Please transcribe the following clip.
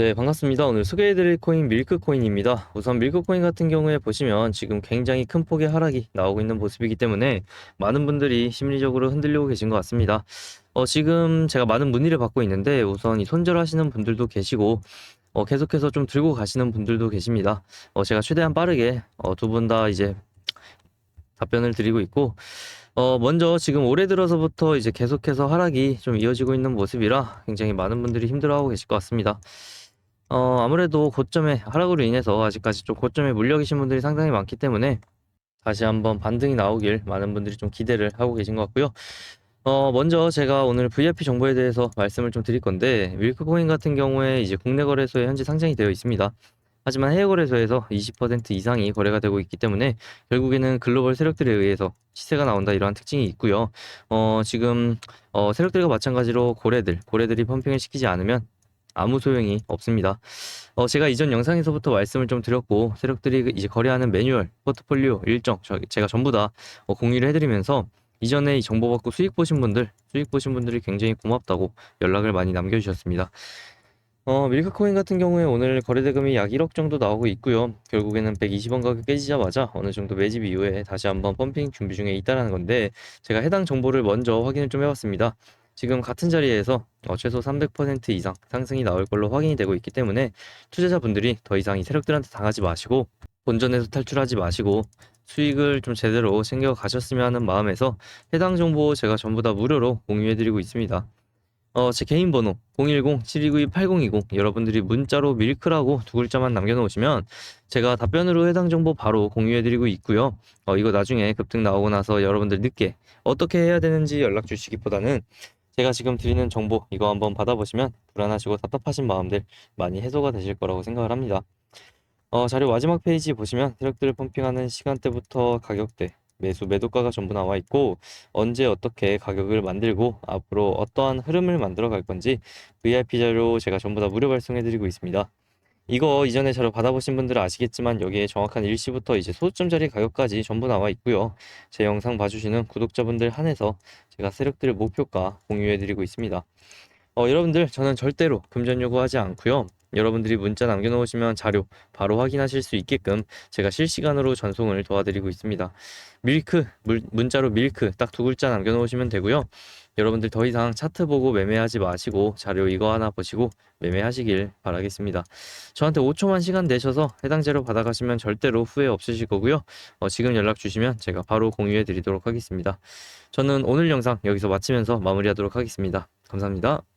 네, 반갑습니다. 오늘 소개해드릴 코인 밀크코인입니다. 우선 밀크코인 같은 경우에 보시면 지금 굉장히 큰 폭의 하락이 나오고 있는 모습이기 때문에 많은 분들이 심리적으로 흔들리고 계신 것 같습니다. 어, 지금 제가 많은 문의를 받고 있는데 우선 이 손절하시는 분들도 계시고 어, 계속해서 좀 들고 가시는 분들도 계십니다. 어, 제가 최대한 빠르게 어, 두 분 다 이제 답변을 드리고 있고 어, 먼저 지금 올해 들어서부터 이제 계속해서 하락이 좀 이어지고 있는 모습이라 굉장히 많은 분들이 힘들어하고 계실 것 같습니다. 어, 아무래도 고점에 하락으로 인해서 아직까지 좀 고점에 물려 계신 분들이 상당히 많기 때문에 다시 한번 반등이 나오길 많은 분들이 좀 기대를 하고 계신 것 같고요. 어, 먼저 제가 오늘 VIP 정보에 대해서 말씀을 좀 드릴 건데, 밀크코인 같은 경우에 이제 국내 거래소에 현재 상장이 되어 있습니다. 하지만 해외 거래소에서 20% 이상이 거래가 되고 있기 때문에 결국에는 글로벌 세력들에 의해서 시세가 나온다 이러한 특징이 있고요. 어, 지금 어, 세력들과 마찬가지로 고래들, 고래들이 펌핑을 시키지 않으면 아무 소용이 없습니다. 어, 제가 이전 영상에서부터 말씀을 좀 드렸고, 세력들이 이제 거래하는 매뉴얼, 포트폴리오, 일정, 저, 제가 전부 다 어, 공유를 해드리면서 이전에 이 정보 받고 수익 보신 분들, 수익 보신 분들이 굉장히 고맙다고 연락을 많이 남겨주셨습니다. 어, 밀크코인 같은 경우에 오늘 거래 대금이 약 1억 정도 나오고 있고요. 결국에는 120원 가격 깨지자마자 어느 정도 매집 이후에 다시 한번 펌핑 준비 중에 있다라는 건데, 제가 해당 정보를 먼저 확인을 좀 해봤습니다. 지금 같은 자리에서 어, 최소 300% 이상 상승이 나올 걸로 확인이 되고 있기 때문에 투자자분들이 더 이상 이 세력들한테 당하지 마시고 본전에서 탈출하지 마시고 수익을 좀 제대로 챙겨 가셨으면 하는 마음에서 해당 정보 제가 전부 다 무료로 공유해 드리고 있습니다. 어, 제 개인 번호 010-7292-8020 여러분들이 문자로 밀크라고 두 글자만 남겨놓으시면 제가 답변으로 해당 정보 바로 공유해 드리고 있고요. 어, 이거 나중에 급등 나오고 나서 여러분들 늦게 어떻게 해야 되는지 연락 주시기보다는 제가 지금 드리는 정보 이거 한번 받아보시면 불안하시고 답답하신 마음들 많이 해소가 되실 거라고 생각을 합니다. 어, 자료 마지막 페이지 보시면 세력들을 펌핑하는 시간대부터 가격대, 매수 매도가가 전부 나와 있고 언제 어떻게 가격을 만들고 앞으로 어떠한 흐름을 만들어 갈 건지 VIP 자료 제가 전부 다 무료 발송해 드리고 있습니다. 이거 이전에 자료 받아보신 분들은 아시겠지만 여기에 정확한 일시부터 이제 소점 자리 가격까지 전부 나와 있고요. 제 영상 봐주시는 구독자분들 한해서 제가 세력들의 목표가 공유해 드리고 있습니다. 어, 여러분들 저는 절대로 금전 요구하지 않고요. 여러분들이 문자 남겨놓으시면 자료 바로 확인하실 수 있게끔 제가 실시간으로 전송을 도와드리고 있습니다. 밀크 물, 문자로 밀크 딱 두 글자 남겨놓으시면 되고요. 여러분들 더 이상 차트 보고 매매하지 마시고 자료 이거 하나 보시고 매매하시길 바라겠습니다. 저한테 5초만 시간 내셔서 해당 자료 받아가시면 절대로 후회 없으실 거고요. 어, 지금 연락 주시면 제가 바로 공유해 드리도록 하겠습니다. 저는 오늘 영상 여기서 마치면서 마무리하도록 하겠습니다. 감사합니다.